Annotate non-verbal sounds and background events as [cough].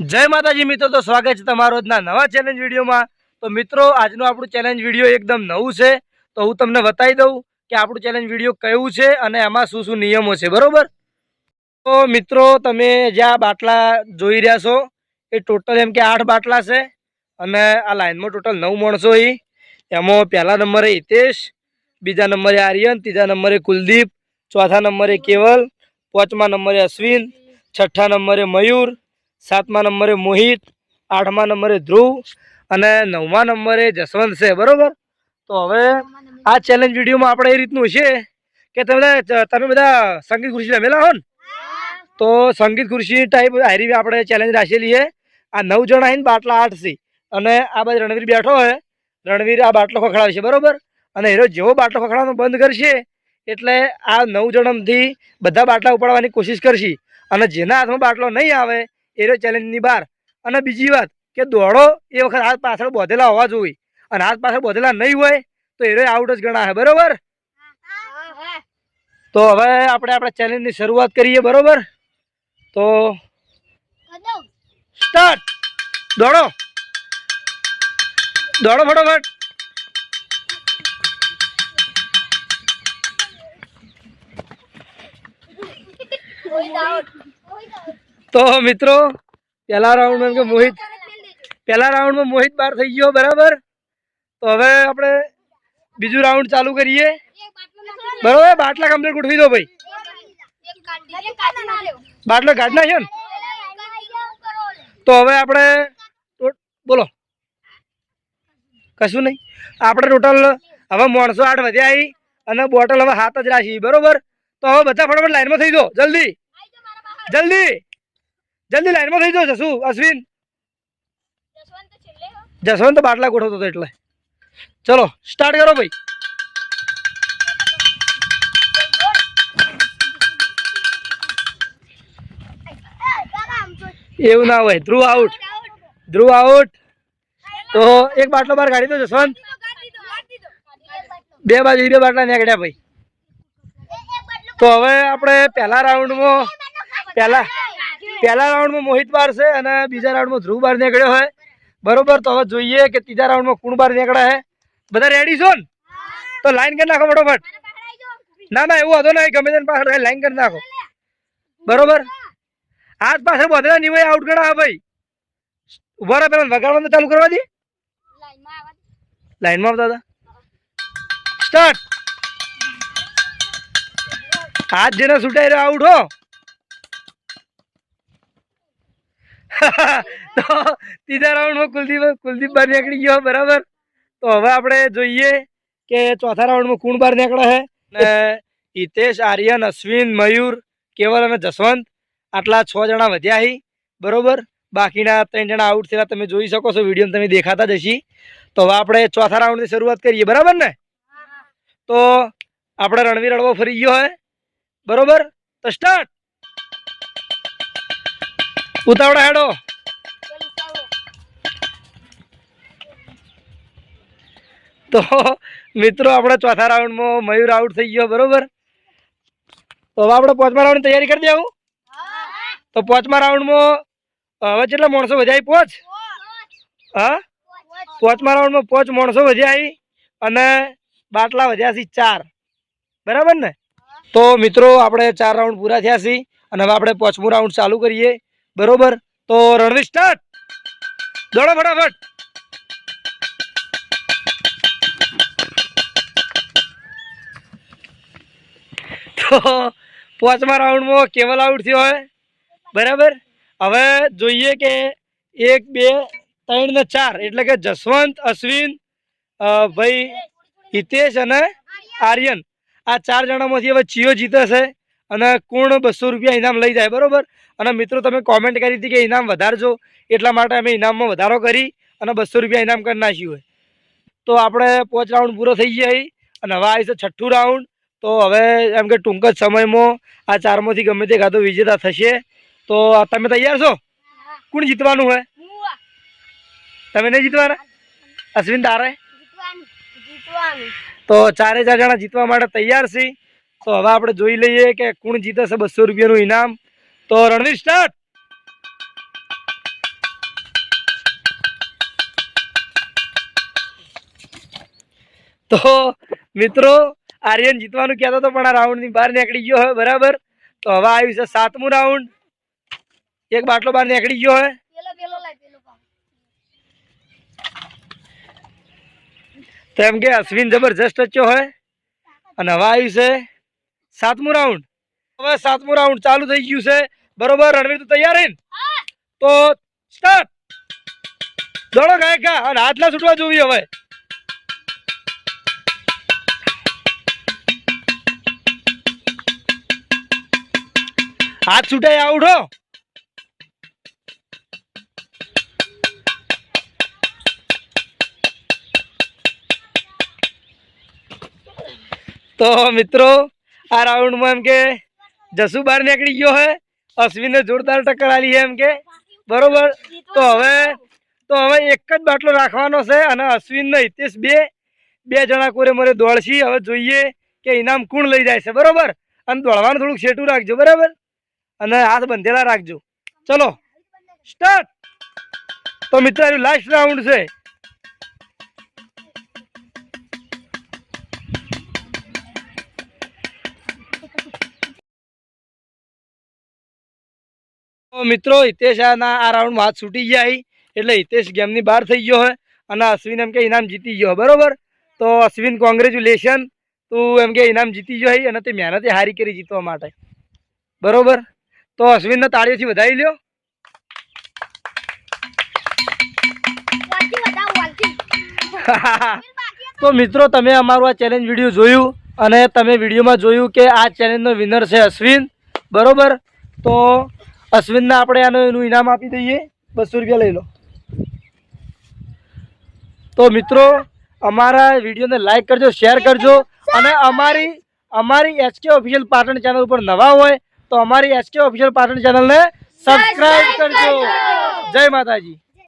જય માતાજી, મિત્રો, તો સ્વાગત છે તમારો આજના નવા ચેલેન્જ વિડીયોમાં. તો મિત્રો, આજનું આપણું ચેલેન્જ વીડિયો એકદમ નવું છે. તો હું તમને બતાવી દઉં કે આપણું ચેલેન્જ વીડિયો કયું છે અને એમાં શું શું નિયમો છે, બરાબર? તો મિત્રો, તમે જ્યાં બાટલા જોઈ રહ્યા છો, એ ટોટલ એમ કે આઠ બાટલા છે અને આ લાઈનમાં ટોટલ નવ માણસો એ એમાં પહેલા નંબરે હિતેશ, બીજા નંબરે આર્યન, ત્રીજા નંબરે કુલદીપ, ચોથા નંબરે કેવલ, પાંચમા નંબરે અશ્વિન, છઠ્ઠા નંબરે મયુર સાતમા નંબરે મોહિત, આઠમા નંબરે ધ્રુવ અને નવમા નંબરે જસવંત છે, બરોબર? તો હવે આ ચેલેન્જ વિડીયોમાં આપણે એ રીતનું છે કે તમે બધા તમે બધા સંગીત ખુરશી રમેલા હો ને તો સંગીત ખુરશી ટાઈપ હારી આપણે ચેલેન્જ રાખેલી છે આ નવ જણા આવીને બાટલા આઠ છે. અને આ બાજુ રણવીર બેઠો હોય. રણવીર આ બાટલો ખખડાવશે બરોબર? અને હીરો જેવો બાટલો ખખડાવવાનો બંધ કરશે, એટલે આ નવ જણમથી બધા બાટલા ઉપાડવાની કોશિશ કરશે. અને જેના હાથમાં બાટલો નહીં આવે એરો ચેલેન્જની બહાર અને બીજી વાત કે દોડો એ વખત હાથ પાછળ બોધેલા હોવા જોઈએ અને હાથ પાછળ બોધેલા નહીં હોય તો એરો આઉટ જ ગણાશે બરોબર? તો હવે આપણે આપણા ચેલેન્જની શરૂઆત કરીએ, બરોબર? તો સ્ટાર્ટ દોડો. દોડો ફટોફટ. તો મિત્રો, પહેલા રાઉન્ડમાં કે મોહિત પહેલા રાઉન્ડમાં મોહિત બહાર થઈ ગયો, બરાબર? તો હવે આપણે બીજું રાઉન્ડ ચાલુ કરીએ. બરોબર? બાટલા કમ્પ્લીટ ગોઠવી દો ભાઈ. બાટલો કાઢ નાખ્યો ને? તો હવે આપણે બોલો. કશું નહીં. આપણે ટોટલ હવે માણસો આઠ વધ્યા આવી અને બોટલ હવે હાથ જ રાખી. બરોબર? તો હવે બધા ફટાફટ લાઈનમાં થઈ દો જલ્દી. જલ્દી. જલ્દી લાઈનમાં થઈ જાવ જસુ અશ્વિન. જસવંત બાટલા ગોઠવતો હતો એટલે. ચલો સ્ટાર્ટ કરો ભાઈ. એવું ના હોય ધ્રુવ આઉટ ધ્રુવ આઉટ તો એક બાટલો બહાર કાઢી દો જસવંત. બે બાજુ બે બાટલા નીકળ્યા ભાઈ. તો હવે આપણે પહેલા રાઉન્ડમાં પહેલા પહેલા રાઉન્ડમાં મોહિત બાર છે અને બીજા રાઉન્ડમાં ધ્રુવ બાર નીકળ્યો હોય બરોબર તો હવે જોઈએ કે ત્રીજા રાઉન્ડમાં કુણ બાર નીકળે છે. બધા રેડી છો ને? તો લાઈન કરી નાખો ફટોફટ. ના ના એવું હતો નહીં ગમે તેને પાછળ લાઈન કરી નાખો. બરોબર? આજ પાછળ બધા નહીં હોય આઉટ ગણા ભાઈ. ઊભા રહે પેલા વગાડવાનું ચાલુ કરવા દે. લાઈનમાં આવતા હતા. સ્ટાર્ટ. હાથ જેને છૂટાઈ રહ્યો આઉટ હો. તો ત્રીજા રાઉન્ડમાં કુલદીપ કુલદીપ બાર નીકળી ગયો બરાબર? તો હવે આપણે જોઈએ કે ચોથા રાઉન્ડમાં કોણ બાર નીકળે છે? ને હિતેશ આર્યન અશ્વિન મયુર કેવલ અને જસવંત. આટલા છ જણા વધ્યા હી બરોબર? બાકીના ત્રણ જણા આઉટ થયેલા તમે જોઈ શકો છો વીડિયો તમે દેખાતા જ હશી. તો હવે આપણે ચોથા રાઉન્ડની શરૂઆત કરીએ બરાબર ને? તો આપણે રણવીર અડવો ફરી ગયો હોય બરોબર? તો સ્ટાર્ટ ઉતાવળા હેડો. તો મિત્રો, આપણે ચોથા રાઉન્ડમાં મયુર આઉટ થઈ ગયો, બરોબર? તો હવે આપણે પાંચમા રાઉન્ડની તૈયારી કરી દેવું? તો પાંચમા રાઉન્ડમાં હવે કેટલા માણસો વધ્યા પોચ? હા? પાંચમા રાઉન્ડમાં પાંચ માણસો વધ્યા અને બાટલા વધ્યા છે ચાર. બરાબર ને? તો મિત્રો, આપણે ચાર રાઉન્ડ પૂરા થયા છે અને હવે આપણે પાંચમું રાઉન્ડ ચાલુ કરીએ. બરોબર? તો રણવીર સ્ટાર્ટ. દોડો ફટાફટ. તો પાંચમા રાઉન્ડમાં કેવલ આઉટ થયો હોય બરાબર? હવે જોઈએ કે એક, બે, ત્રણ ને ચાર, એટલે કે જસવંત, અશ્વિન ભાઈ હિતેશ અને આર્યન. આ ચાર જણામાંથી હવે ચિયો જીતે છે અને કુણ બસો રૂપિયા ઇનામ લઈ જાય બરોબર? અને મિત્રો તમે કોમેન્ટ કરી હતી કે ઇનામ વધારજો એટલા માટે અમે ઇનામમાં વધારો કરી અને બસો રૂપિયા ઇનામ કરી નાખ્યું હોય. તો આપણે પાંચ રાઉન્ડ પૂરો થઈ ગયા અને હવે આવી છે છઠ્ઠું રાઉન્ડ તો હવે એમ કે ટૂંક જ સમયમાં આ ચારમાંથી ગમે તે કાતો વિજેતા થશે. તો આ તમે તૈયાર છો? કોણ જીતવાનું હોય? તમે નહીં જીતવાના? અશ્વિન તારે? તો ચારે ચાર જણા જીતવા માટે તૈયાર છે તો હવે આપણે જોઈ લઈએ કે કુણ જીતે છે બસો રૂપિયાનું ઇનામ. તો રણવીર સ્ટાર્ટ. તો મિત્રો આર્યન જીતવાનું કહેતો હતો પણ આ રાઉન્ડની બહાર નીકળી ગયો હોય બરાબર? તો હવે આવ્યું છે સાતમું રાઉન્ડ. એક બાટલો બહાર નીકળી ગયો હોય તો એમ કે અશ્વિન જબરજસ્ત ટચ્યો હોય અને હવે આવ્યું છે સાતમું રાઉન્ડ હવે સાતમું રાઉન્ડ ચાલુ થઈ ગયું છે. બરોબર, રણવીર તું તૈયાર હે તો સ્ટાર્ટ દોડો ગાયકા અને હાથલા છૂટવા જોવી હવે. હાથ છૂટાય આઉટ હો તો મિત્રો આ રાઉન્ડમાં એમ કે જસુ બહાર નીકળી ગયો હે. અશ્વિને જોરદાર ટક્કર આલી એમ કે. બરોબર? તો હવે તો હવે એક જ બાટલો રાખવાનો છે અને અશ્વિન ને હિતેશ બે બે જણા કોરે મરે દોડશી. હવે જોઈએ કે ઇનામ કોણ લઈ જાય છે. બરોબર? અને દોડવાનું થોડુંક શેટું રાખજો. બરાબર? અને હાથ બંધેલા રાખજો. ચલો. સ્ટાર્ટ! તો મિત્રો લાસ્ટ રાઉન્ડ છે. મિત્રો હિતેશ આના આ રાઉન્ડ હાથ છૂટી ગયા એટલે હિતેશ ગેમની બહાર થઈ ગયો હોય અને અશ્વિન એમ કે ઇનામ જીતી ગયો બરોબર? તો અશ્વિન કોંગ્રેચ્યુલેશન તું એમ કે ઇનામ જીતી ગયો અને તે મહેનતે હારી કરી જીતવા માટે. બરોબર? તો અશ્વિનને તાળીઓથી વધાવી લ્યો. [laughs] તો મિત્રો તમે અમારું આ ચેલેન્જ વીડિયો જોયું અને તમે વિડીયોમાં જોયું કે આ ચેલેન્જનો વિનર છે અશ્વિન. બરોબર? તો અશ્વિનને આપણે આનું એનું ઇનામ આપી દઈએ. બસો રૂપિયા લઈ લો. તો મિત્રો અમારા વિડીયોને લાઈક કરજો શેર કરજો અને અમારી અમારી એચકે ઓફિશિયલ પાટણ ચેનલ ઉપર નવા હોય તો અમારી એચકે ઓફિશિયલ પાટણ ચેનલને સબસ્ક્રાઈબ કરજો. જય માતાજી.